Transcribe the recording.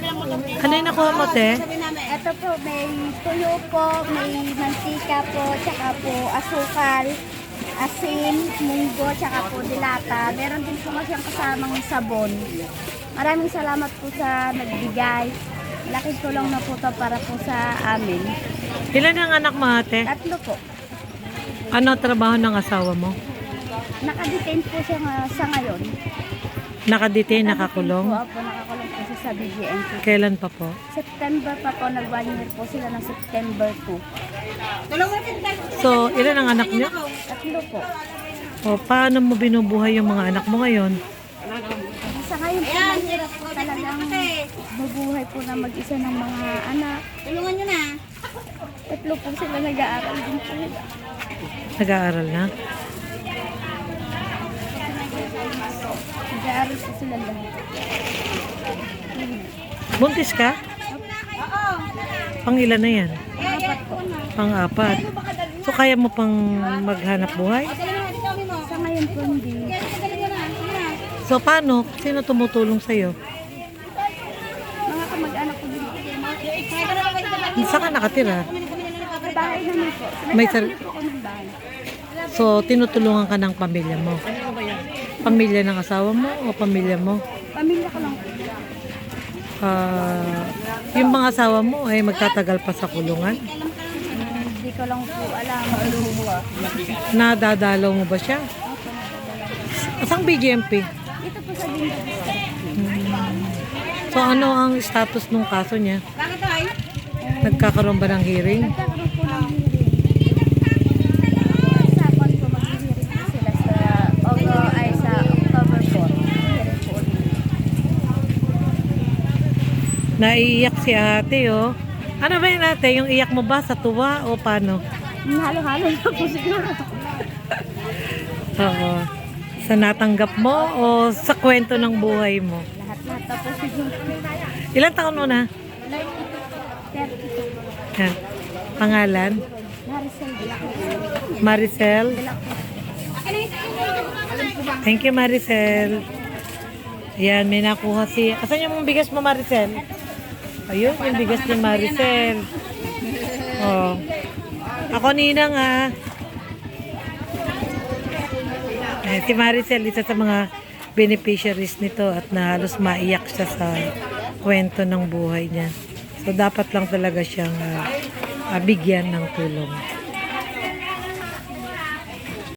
Yung nakuha mo, te? Ito po, may tuyo po, may mantika po, tsaka po asukal, asin, munggo, tsaka po dilata. Meron din po siyang kasamang sabon. Maraming salamat po sa nagbigay. Laking tulong na po to para po sa amin. Ilan ang anak mo, ate? Tatlo po. Ano trabaho ng asawa mo? Nakadetain po siya nga- sa ngayon. Nakadetain, Po, nakakulong? Opo, nakakulong po sa BGN po. Kailan pa po? September pa po, nag-one year po sila ng September 2. So, ilan ang anak niyo? Tatlo po. O, paano mo binubuhay yung mga anak mo ngayon? Sa ngayon po, mahirap po talagang mabuhay po na mag-isa ng mga anak. Tulungan nyo na. Tatlo po sila nag-aaral din po. Nag-aaral na? Nag-aaral po sila lahat. Buntis ka? Pang ilan na yan? Apat po. Pang apat. So, kaya mo pang maghanap buhay? Sa ngayon po hindi. So, paano? Sino tumutulong sa'yo? Mga kamag-anak ko din. Saan ka nakatira? Sa bahay naman po. May May sar- po ako ng bahay. So, tinutulungan ka ng pamilya mo? Pamilya ng asawa mo o pamilya mo? Pamilya ko lang po. Ah, yung mga asawa mo ay magtatagal pa sa kulungan? Hmm, Hindi ko lang po alam. Nadadalaw mo ba siya? Asang BGMP? Ito po sa Bingo So ano ang status ng kaso niya? Nagkakaroon ba ng hearing? Nagkakaroon po ng hearing. Sa kwan po, mag-hearing po sila sa Ogo ay sa October 4. Hearing po ulit. Naiiyak si ate oh. Ano ba yun ate? Yung iyak mo ba sa tuwa o paano? Halo-halo na po siguro. Oo. Sa natanggap mo o sa kwento ng buhay mo? Lahat-lahat na po siguro. Ilang taon mo na? 32. Yan. Pangalan? Maricel. Maricel? Thank you Maricel. Yan, may nakuha si... Asan yung bigas mo Maricel? Ayun, yung bigas ni Maricel. Oh. Ako ninang ah. Eh, si Maricel, isa sa mga beneficiaries nito at na halos maiyak siya sa kwento ng buhay niya. So, dapat lang talaga siyang ah, bigyan ng tulong.